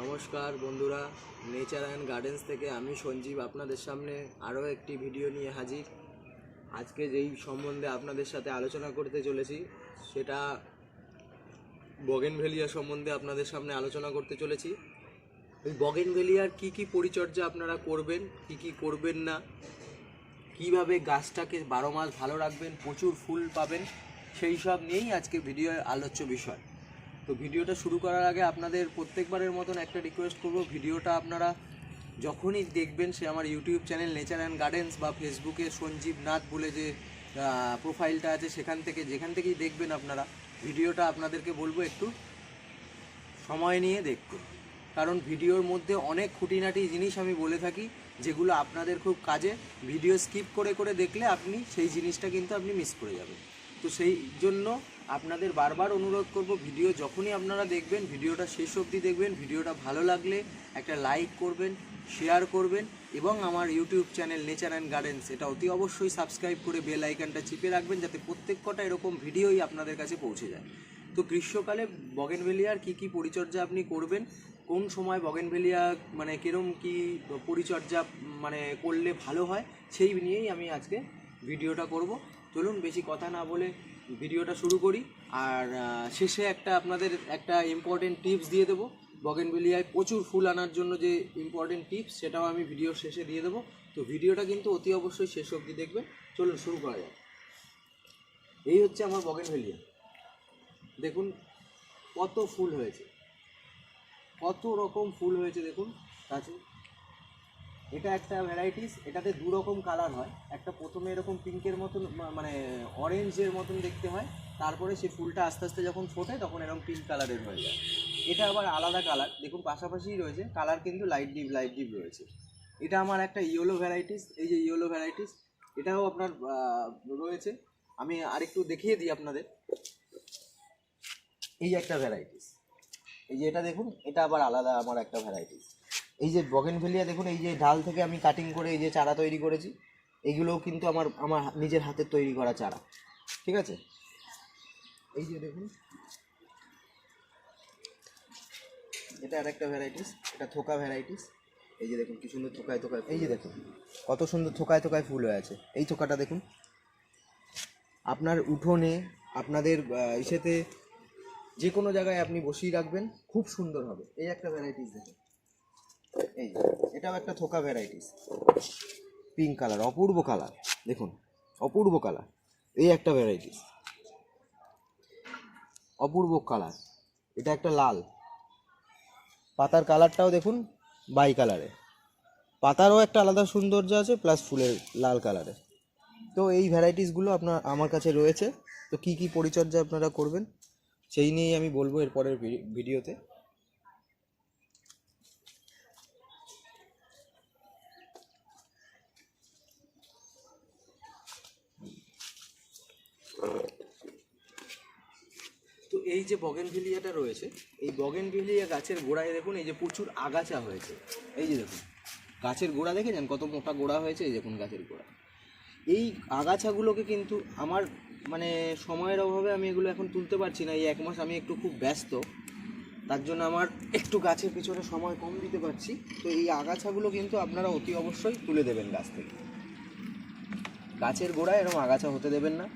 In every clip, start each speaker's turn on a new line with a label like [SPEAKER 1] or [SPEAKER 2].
[SPEAKER 1] নমস্কার বন্ধুরা nature and gardens থেকে আমি সঞ্জীব আপনাদের সামনে আরও একটি ভিডিও নিয়ে হাজির। আজকে যেই সম্বন্ধে আপনাদের সাথে আলোচনা করতে চলেছি, সেটা বগেনভেলিয়া সম্বন্ধে আপনাদের সামনে আলোচনা করতে চলেছি। ওই বগেনভেলিয়ার কি কি পরিচর্যা আপনারা করবেন, কি কি করবেন না, কীভাবে গাছটাকে বারো মাস ভালো রাখবেন, প্রচুর ফুল পাবেন, সেই সব নিয়েই আজকে ভিডিওর আলোচ্য বিষয়। তো ভিডিওটা শুরু করার আগে আপনাদের প্রত্যেকবারের মতন একটা রিকোয়েস্ট করব। ভিডিওটা আপনারা যখনই দেখবেন সে আমার YouTube channel nature and gardens বা ফেসবুকে সঞ্জীব নাথ বলে যে প্রোফাইলটা আছে সেখান থেকে, যেখান থেকেই দেখবেন আপনারা, ভিডিওটা আপনাদেরকে বলব একটু সময় নিয়ে দেখতে। কারণ ভিডিওর মধ্যে অনেক খুঁটিনাটি জিনিস আমি বলে থাকি, যেগুলো আপনাদের খুব কাজে। ভিডিও স্কিপ করে করে দেখলে আপনি সেই জিনিসটা কিন্তু আপনি মিস করে যাবেন। তো সেই জন্য আপনাদের বারবার অনুরোধ করব, ভিডিও যখনই আপনারা দেখবেন, ভিডিওটা শেষ অবধি দেখবেন, ভিডিওটা ভালো লাগলে একটা লাইক করবেন, শেয়ার করবেন এবং আমার YouTube channel nature and gardens, এটা অতি অবশ্যই সাবস্ক্রাইব করে বেল আইকনটা চিপে রাখবেন যাতে প্রত্যেক কটা এরকম ভিডিওই আপনাদের কাছে পৌঁছে যায়। তো গ্রীষ্মকালে বগেনভেলিয়ার কি কি পরিচর্যা আপনি করবেন? কোন সময় বগেনভেলিয়া মানে কিরম কি পরিচর্যা মানে করলে ভালো হয়? সেই নিয়েই আমি আজকে ভিডিওটা করব। চলুন, বেশি কথা না বলে ভিডিওটা শুরু করি আর শেষে একটা আপনাদের একটা ইম্পর্টেন্ট টিপস দিয়ে দেবো। বগেনভেলিয়ায় প্রচুর ফুল আনার জন্য যে ইম্পর্টেন্ট টিপস সেটাও আমি ভিডিওর শেষে দিয়ে দেবো। তো ভিডিওটা কিন্তু অতি অবশ্যই শেষ অবধি দেখবেন। চলুন শুরু করা যাক। এই হচ্ছে আমার বগেনভেলিয়া। দেখুন, কত ফুল হয়েছে। কত রকম ফুল হয়েছে, দেখুন গাছে এটা একটা ভ্যারাইটিস এটাতে দু রকম কালার হয়। একটা প্রথমে এরকম পিঙ্কের মতন মানে অরেঞ্জের মতন দেখতে হয়, তারপরে সেই ফুলটা আস্তে আস্তে যখন ফোটে, তখন এরকম পিঙ্ক কালারের হয়ে যায়। এটা আবার আলাদা কালার দেখুন পাশাপাশিই রয়েছে কালার কিন্তু লাইট ডিপ লাইট ডিপ রয়েছে। এটা আমার একটা ইয়েলো ভ্যারাইটিস এই যে ইয়েলো ভ্যারাইটিস এটাও আপনার রয়েছে। আমি আরেকটু দেখিয়ে দিই আপনাদের। এই একটা ভ্যারাইটিস এই যে এটা দেখুন, এটা আবার আলাদা আমার একটা ভ্যারাইটিস এই যে বগেনভেলিয়া দেখুন এই যে ডাল থেকে আমি কাটিং করে এই যে চারা তৈরি করেছি এইগুলোও কিন্তু আমার আমার নিজের হাতের তৈরি করা চারা ঠিক আছে? এই যে দেখুন এটা আর একটা ভ্যারাইটিস এটা থোকা ভ্যারাইটিস এই যে দেখুন কি সুন্দর থোকায় থোকায় এই যে দেখুন কত সুন্দর থোকায় থোকায় ফুল হয়ে আছে এই থোকাটা দেখুন আপনার উঠোনে আপনাদের ইসেতে যে কোনো জায়গায় আপনি বসিয়ে রাখবেন খুব সুন্দর হবে। এই একটা ভ্যারাইটিস দেখুন। এই এটাও একটা থোকা ভ্যারাইটিস পিঙ্ক কালার অপূর্ব কালার দেখুন, অপূর্ব কালার এই একটা ভ্যারাইটিস অপূর্ব কালার এটা একটা লাল। পাতার কালারটাও দেখুন, বাই কালারে পাতারও একটা আলাদা সৌন্দর্য আছে প্লাস ফুলের লাল কালারের তো এই ভ্যারাইটিসগুলো আপনার, আমার কাছে রয়েছে। তো কি কি পরিচর্যা আপনারা করবেন, সেই নিয়েই আমি বলব এরপরের ভিডিওতে। এই যে বগেনভিলিয়াটা রয়েছে, এই বগেনভিলিয়া গাছের গোড়ায় দেখুন, এই যে প্রচুর আগাছা হয়েছে। এই যে দেখুন, গাছের গোড়া দেখেছেন কত মোটা গোড়া হয়েছে, এই দেখুন গাছের গোড়া। এই আগাছাগুলোকে কিন্তু আমার মানে সময়ের অভাবে আমি এগুলো এখন তুলতে পারছি না, এই এক মাস আমি একটু খুব ব্যস্ত। তার জন্য আমার একটু গাছের পিছনে সময় কম দিতে পারছি। তো এই আগাছাগুলো কিন্তু আপনারা অতি অবশ্যই তুলে দেবেন গাছ থেকে। গাছের গোড়ায় এরকম আগাছা হতে দেবেন না।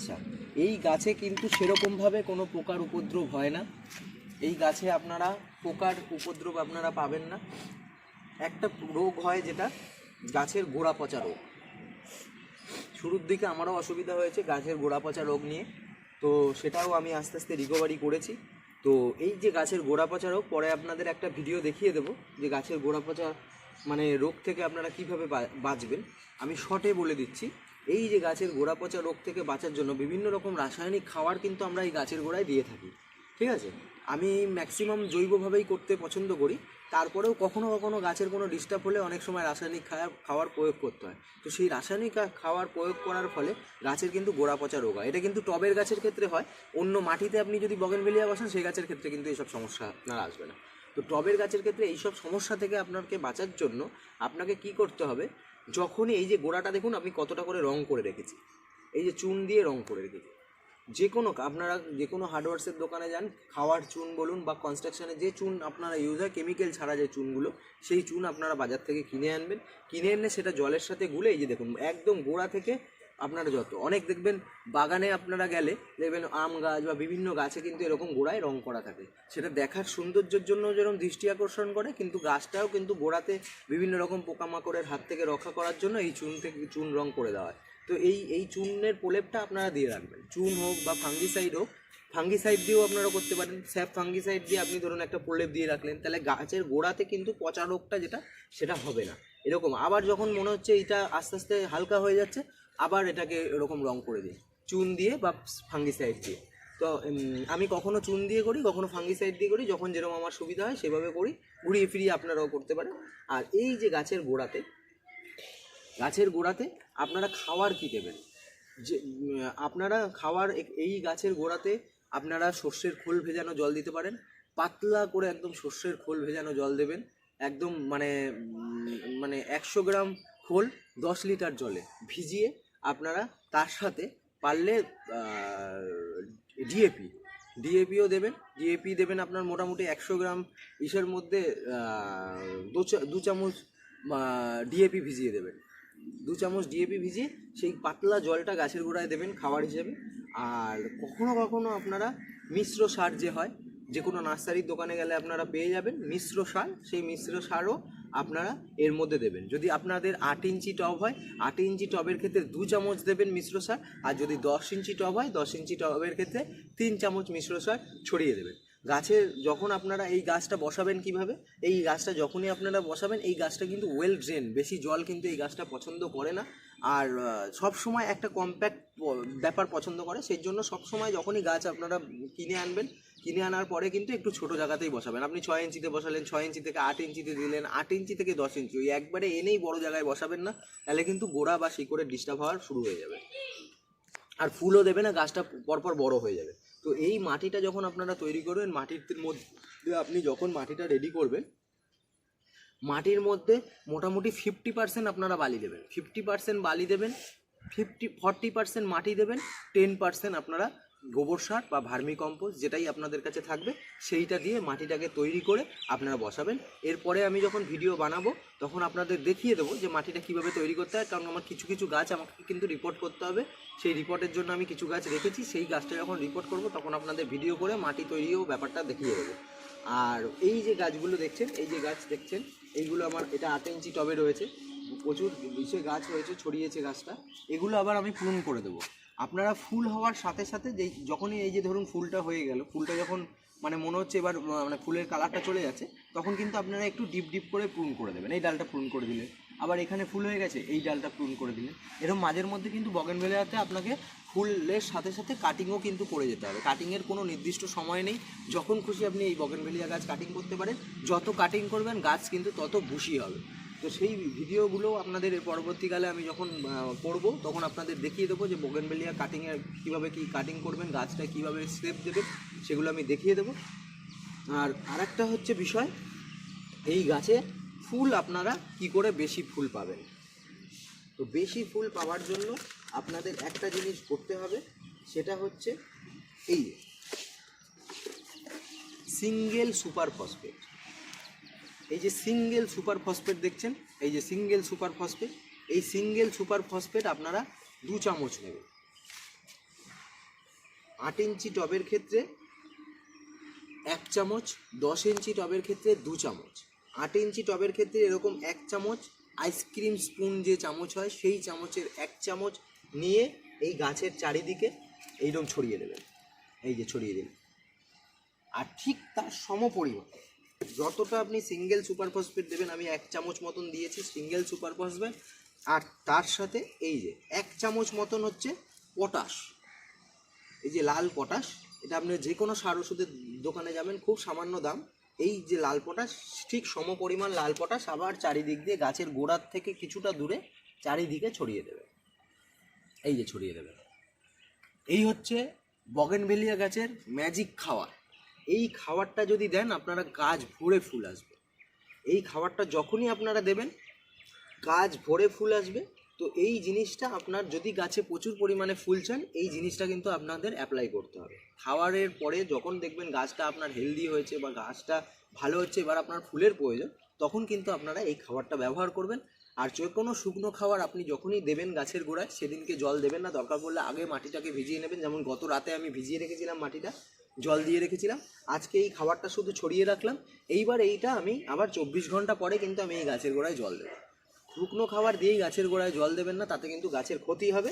[SPEAKER 1] আচ্ছা এই গাছে কিন্তু সেরকমভাবে কোনো পোকার উপদ্রব হয় না। এই গাছে আপনারা পোকার উপদ্রব আপনারা পাবেন না। একটা রোগ হয় যেটা, গাছের গোড়া পচা রোগ। শুরুর দিকে আমারও অসুবিধা হয়েছে গাছের গোড়া পচা রোগ নিয়ে। তো সেটাও আমি আস্তে আস্তে রিকভারি করেছি। তো এই যে গাছের গোড়া পচা রোগ, পরে আপনাদের একটা ভিডিও দেখিয়ে দেবো যে গাছের গোড়া পচা মানে রোগ থেকে আপনারা কীভাবে বাঁচবেন। আমি শর্টে বলে দিচ্ছি। এই যে গাছের গোড়া পচা রোগ থেকে বাঁচার জন্য বিভিন্ন রকম রাসায়নিক খাবার কিন্তু আমরা এই গাছের গোড়ায় দিয়ে থাকি, ঠিক আছে? আমি ম্যাক্সিমাম জৈবভাবেই করতে পছন্দ করি, তারপরেও কখনো কখনো গাছের কোনো ডিস্টার্ব হলে অনেক সময় রাসায়নিক খাওয়া খাওয়ার প্রয়োগ করতে হয়। তো সেই রাসায়নিক খাওয়ার প্রয়োগ করার ফলে গাছের কিন্তু গোড়া পচা রোগ হয়। এটা কিন্তু টবের গাছের ক্ষেত্রে হয়, অন্য মাটিতে আপনি যদি বগেনভেলিয়া বসান, সেই গাছের ক্ষেত্রে কিন্তু এইসব সমস্যা আপনার আসবে না। তো টবের গাছের ক্ষেত্রে এইসব সমস্যা থেকে আপনাকে বাঁচার জন্য আপনাকে কি করতে হবে? যখনই এই যে গোড়াটা দেখুন আমি কতটা করে রং করে রেখেছি। এই যে চুন দিয়ে রং করে রেখেছি। যে কোনো, আপনারা যে কোনো হার্ডওয়ার্সের দোকানে যান, খাওয়ার চুন বলুন বা কনস্ট্রাকশানে যে চুন আপনারা ইউজ হয় কেমিক্যাল ছাড়া যে চুনগুলো, সেই চুন আপনারা বাজার থেকে কিনে আনবেন। কিনে এনে সেটা জলের সাথে গুলে, এই যে দেখুন, একদম গোড়া থেকে আপনারা যত। অনেক দেখবেন বাগানে আপনারা গেলে দেখবেন আম গাছ বা বিভিন্ন গাছে কিন্তু এরকম গোড়ায় রং করা থাকে। সেটা দেখার সৌন্দর্যের জন্য যেরকম দৃষ্টি আকর্ষণ করে, কিন্তু গাছটাও কিন্তু গোড়াতে বিভিন্ন রকম পোকামাকড়ের হাত থেকে রক্ষা করার জন্য এই চুন থেকে চুন রং করে দেওয়া হয়। তো এই এই চুনের প্রলেপটা আপনারা দিয়ে রাখবেন। চুন হোক বা ফাঙ্গিসাইড হোক, ফাঙ্গিসাইড দিয়েও আপনারা করতে পারেন। স্যাপ ফাঙ্গিসাইড দিয়ে আপনি ধরুন একটা প্রলেপ দিয়ে রাখলেন, তাহলে গাছের গোড়াতে কিন্তু পচা রোগটা যেটা, সেটা হবে না। এরকম আবার যখন মনে হচ্ছে এটা আস্তে আস্তে হালকা হয়ে যাচ্ছে আবার এটাকে এরকম রং করে দিই। চুন দিয়ে বা ফাঙ্গিসাইড দিয়ে। তো আমি কখনো চুন দিয়ে করি, কখনো ফাঙ্গিসাইড দিয়ে করি, যখন যেরকম আমার সুবিধা হয় সেভাবে করি। ঘুরিয়ে ফিরিয়ে আপনারাও করতে পারেন। আর এই যে গাছের গোড়াতে গাছের গোড়াতে আপনারা খাওয়ার কি দেবেন? যে আপনারা খাওয়ার এই গাছের গোড়াতে আপনারা সর্ষের খোল ভেজানো জল দিতে পারেন। পাতলা করে একদম সর্ষের খোল ভেজানো জল দেবেন। একদম মানে মানে একশো গ্রাম খোল দশ লিটার জলে ভিজিয়ে আপনারা তার সাথে পারলে ডিএপি ডিএপিও দেবেন। ডিএপি দেবেন আপনার মোটামুটি একশো গ্রাম ইসের মধ্যে দু চামচ ডিএপি ভিজিয়ে দেবেন। দু চামচ ডিএপি ভিজিয়ে সেই পাতলা জলটা গাছের গোড়ায় দেবেন খাবার হিসেবে। আর কখনো কখনো আপনারা মিশ্র সার যে হয় যে কোনো নার্সারির দোকানে গেলে আপনারা পেয়ে যাবেন মিশ্র সার, সেই মিশ্র সারও আপনারা এর মধ্যে দেবেন। যদি আপনাদের আট ইঞ্চি টব হয়, আট ইঞ্চি টবের ক্ষেত্রে দু চামচ দেবেন মিশ্র সার, আর যদি দশ ইঞ্চি টব হয়, দশ ইঞ্চি টবের ক্ষেত্রে তিন চামচ মিশ্র সার ছড়িয়ে দেবেন। গাছের যখন আপনারা এই গাছটা বসাবেন কীভাবে? এই গাছটা যখনই আপনারা বসাবেন, এই গাছটা কিন্তু ওয়েল ড্রেন বেশি জল কিন্তু এই গাছটা পছন্দ করে না। আর সব সময় একটা কম্প্যাক্ট ব্যাপার পছন্দ করে, সেই জন্য সব সময় যখনই গাছ আপনারা কিনে আনবেন, কিনে আনার পরে কিন্তু একটু ছোট জায়গাতেই বসাবেন। আপনি ছয় ইঞ্চিতে বসালেন, ছয় ইঞ্চি থেকে আট ইঞ্চিতে দিলেন, আট ইঞ্চি থেকে দশ ইঞ্চি, ওই একবারে এনেই বড় জায়গায় বসাবেন না, তাহলে কিন্তু গোড়া বা শিকড়ের ডিস্টার্ব হওয়ার শুরু হয়ে যাবে। আর ফুলও দেবে না, গাছটা পরপর বড় হয়ে যাবে। তো এই মাটিটা যখন আপনারা তৈরি করবেন, মাটির মধ্যে আপনি যখন মাটিটা রেডি করবেন, মাটির মধ্যে মোটামুটি ফিফটি পার্সেন্ট আপনারা বালি দেবেন। ফিফটি পার্সেন্ট বালি দেবেন ফিফটি ফর্টি পার্সেন্ট মাটি দেবেন টেন পার্সেন্ট আপনারা গোবর সার বা ভার্মি কম্পোস্ট যেটাই আপনাদের কাছে থাকবে, সেইটা দিয়ে মাটিটাকে তৈরি করে আপনারা বসাবেন। এরপরে আমি যখন ভিডিও বানাবো, তখন আপনাদের দেখিয়ে দেবো যে মাটিটা কীভাবে তৈরি করতে হয়, কারণ আমার কিছু কিছু গাছ আমাকে কিন্তু রিপোর্ট করতে হবে। সেই রিপোর্টের জন্য আমি কিছু গাছ রেখেছি, সেই গাছটা যখন রিপোর্ট করব, তখন আপনাদের ভিডিও করে মাটি তৈরিও ব্যাপারটা দেখিয়ে দেবো। আর এই যে গাছগুলো দেখছেন, এই যে গাছ দেখছেন, এইগুলো আমার, এটা আট ইঞ্চি টবে রয়েছে। প্রচুর বিশে গাছ রয়েছে, ছড়িয়েছে গাছটা। এগুলো আবার আমি পূরণ করে দেবো। আপনারা ফুল হওয়ার সাথে সাথে যেই যখনই এই যে ধরুন ফুলটা হয়ে গেল, ফুলটা যখন মানে মনে হচ্ছে এবার মানে ফুলের কালারটা চলে যাচ্ছে, তখন কিন্তু আপনারা একটু ডিপ ডিপ করে পূরণ করে দেবেন। এই ডালটা পূরণ করে দিলেন। আবার এখানে ফুল হয়ে গেছে, এই ডালটা পূরণ করে দিলেন। এরকম মাঝের মধ্যে কিন্তু বগেনভেলিয়াতে আপনাকে ফুলের সাথে সাথে কাটিংও কিন্তু করে যেতে হবে। কাটিংয়ের কোনো নির্দিষ্ট সময় নেই। যখন খুশি আপনি এই বগেনভেলিয়া গাছ কাটিং করতে পারেন। যত কাটিং করবেন, গাছ কিন্তু তত ভুসি হবে। তো সেই ভিডিওগুলো আপনাদের পরবর্তীকালে আমি যখন করব, তখন আপনাদের দেখিয়ে দেবো যে বোগেনবেলিয়া কাটিংয়ের কীভাবে কী কাটিং করবেন, গাছটা কীভাবে স্টেপ দেবেন, সেগুলো আমি দেখিয়ে দেবো। আর আরেকটা হচ্ছে বিষয়, এই গাছে ফুল আপনারা কি করে বেশি ফুল পাবেন? তো বেশি ফুল পাওয়ার জন্য আপনাদের একটা জিনিস করতে হবে, সেটা হচ্ছে এই সিঙ্গেল সুপার ফসফেট এই যে সিঙ্গেল সুপার ফসফেট দেখছেন, এই যে সিঙ্গেল সুপার ফসফেট এই সিঙ্গেল সুপার ফসফেট আপনারা দু চামচ নেবেন। আট ইঞ্চি টবের ক্ষেত্রে এক চামচ, দশ ইঞ্চি টবের ক্ষেত্রে দু চামচ। আট ইঞ্চি টবের ক্ষেত্রে এরকম এক চামচ আইসক্রিম স্পুন যে চামচ হয়, সেই চামচের এক চামচ নিয়ে এই গাছের চারিদিকে এইরকম ছড়িয়ে দেবেন। এই যে ছড়িয়ে দিন আর ঠিক তার সম পরিমাণ যতটা আপনি সিঙ্গেল সুপার ফসফেট দেবেন, আমি এক চামচ মতন দিয়েছি সিঙ্গেল সুপার ফসফেট আর তার সাথে এই যে, এক চামচ মতন হচ্ছে পটাশ এই যে লাল পটাশ এটা আপনি যে কোনো সার ওষুধের দোকানে যাবেন, খুব সামান্য দাম। এই যে লাল পটাশ ঠিক সম পরিমাণ লাল পটাশ আবার চারিদিক দিয়ে গাছের গোড়ার থেকে কিছুটা দূরে চারিদিকে ছড়িয়ে দেবে। এই যে ছড়িয়ে দেবে। এই হচ্ছে বগেনভেলিয়া গাছের ম্যাজিক খাওয়ার। এই খাবারটা যদি দেন, আপনারা গাছ ভরে ফুল আসবে। এই খাবারটা যখনই আপনারা দেবেন, গাছ ভরে ফুল আসবে। তো এই জিনিসটা আপনার যদি গাছে প্রচুর পরিমাণে ফুল চান, এই জিনিসটা কিন্তু আপনাদের অ্যাপ্লাই করতে হবে। খাওয়ারের পরে যখন দেখবেন গাছটা আপনার হেলদি হয়েছে বা গাছটা ভালো হচ্ছে, এবার আপনার ফুলের প্রয়োজন, তখন কিন্তু আপনারা এই খাবারটা ব্যবহার করবেন। আর যে কোনো শুকনো খাবার আপনি যখনই দেবেন গাছের গোড়ায়, সেদিনকে জল দেবেন না। দরকার পড়লে আগে মাটিটাকে ভিজিয়ে নেবেন। যেমন গত রাতে আমি ভিজিয়ে রেখেছিলাম মাটিটা জল দিয়ে রেখেছিলাম। আজকে এই খাবারটা শুধু ছড়িয়ে রাখলাম। এইবার এইটা আমি আবার চব্বিশ ঘণ্টা পরে কিন্তু আমি এই গাছের গোড়ায় জল দেবো। শুকনো খাবার দিয়েই গাছের গোড়ায় জল দেবেন না, তাতে কিন্তু গাছের ক্ষতি হবে।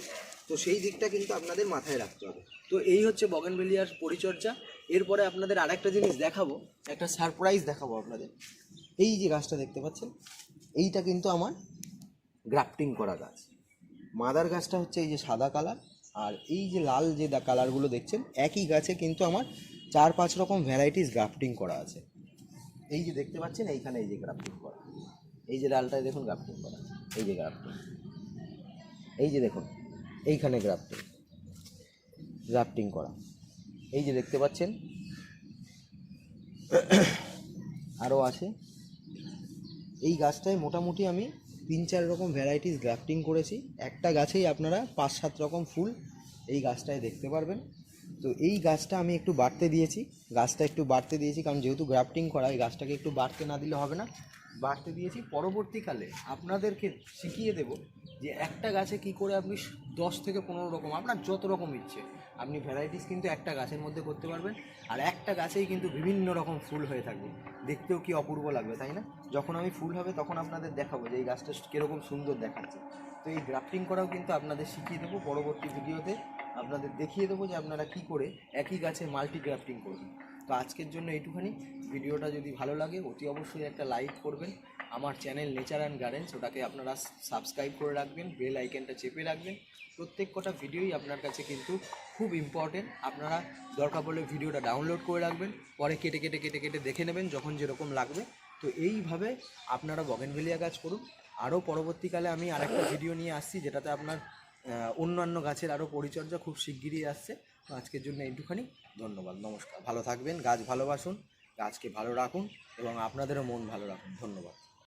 [SPEAKER 1] তো সেই দিকটা কিন্তু আপনাদের মাথায় রাখতে হবে। তো এই হচ্ছে বগেনভেলিয়ার পরিচর্যা। এরপরে আপনাদের আরেকটা জিনিস দেখাবো, একটা সারপ্রাইজ দেখাবো আপনাদের। এই যে গাছটা দেখতে পাচ্ছেন, এইটা কিন্তু আমার গ্রাফটিং করা গাছ। মাদার গাছটা হচ্ছে এই যে সাদা কালার। আর এই যে লাল যে কালারগুলো দেখছেন, একই গাছে কিন্তু আমার চার পাঁচ রকম ভ্যারাইটিস গ্রাফটিং করা আছে। এই যে দেখতে পাচ্ছেন, এইখানে এই যে গ্রাফটিং করা। এই যে ডালটায় দেখুন গ্রাফটিং করা। এই যে গ্রাফটিং এই যে দেখুন, এইখানে গ্রাফটিং গ্রাফটিং করা। এই যে দেখতে পাচ্ছেন, আরও আছে। এই গাছটায় মোটামুটি আমি তিন চার রকম ভ্যারাইটিস গ্রাফটিং করেছি। একটা গাছেই আপনারা পাঁচ সাত রকম ফুল এই গাছটায় দেখতে পারবেন। তো এই গাছটা আমি একটু বাড়তে দিয়েছি। গাছটা একটু বাড়তে দিয়েছি কারণ যেহেতু গ্রাফটিং করা, এই গাছটাকে একটু বাড়তে না দিলে হবে না। বাড়তে দিয়েছি। পরবর্তীকালে আপনাদেরকে শিখিয়ে দেব যে একটা গাছে কি করে আপনি দশ থেকে পনেরো রকম, আপনার যত রকম ইচ্ছে। আপনি ভ্যারাইটিস কিন্তু একটা গাছের মধ্যে করতে পারবেন। আর একটা গাছেই কিন্তু বিভিন্ন রকম ফুল হয়ে থাকবে। দেখতেও কি অপূর্ব লাগবে, তাই না? যখন আমি ফুল হবে, তখন আপনাদের দেখাবো যে এই গাছটা কীরকম সুন্দর দেখাচ্ছে। তো এই গ্রাফটিং করাও কিন্তু আপনাদের শিখিয়ে দেবো। পরবর্তী ভিডিওতে আপনাদের দেখিয়ে দেবো যে আপনারা কি করে একই গাছে মাল্টি গ্রাফটিং করবেন। তো আজকের জন্য এইটুখানি। ভিডিওটা যদি ভালো লাগে, অতি অবশ্যই একটা লাইক করবেন। আমার চ্যানেল নেচার অ্যান্ড গার্ডেন্স ওটাকে আপনারা সাবস্ক্রাইব করে রাখবেন বেল আইকনটা চেপে রাখবেন। প্রত্যেক কটা ভিডিওই আপনার কাছে কিন্তু খুব ইম্পর্টেন্ট আপনারা দরকার পড়লে ভিডিওটা ডাউনলোড করে রাখবেন, পরে কেটে কেটে কেটে কেটে দেখে নেবেন যখন যেরকম লাগবে। তো এইভাবে আপনারা বগেনভেলিয়া গাছ করুন। আরও পরবর্তীকালে আমি আরেকটা ভিডিও নিয়ে আসছি, যেটাতে আপনার অন্যান্য গাছের আরও পরিচর্যা খুব শিগগিরই আসছে। আজকের জন্য এইটুখানি। ধন্যবাদ, নমস্কার। ভালো থাকবেন, গাছ ভালোবাসুন, গাছকে ভালো রাখুন এবং আপনাদেরও মন ভালো রাখুন। ধন্যবাদ।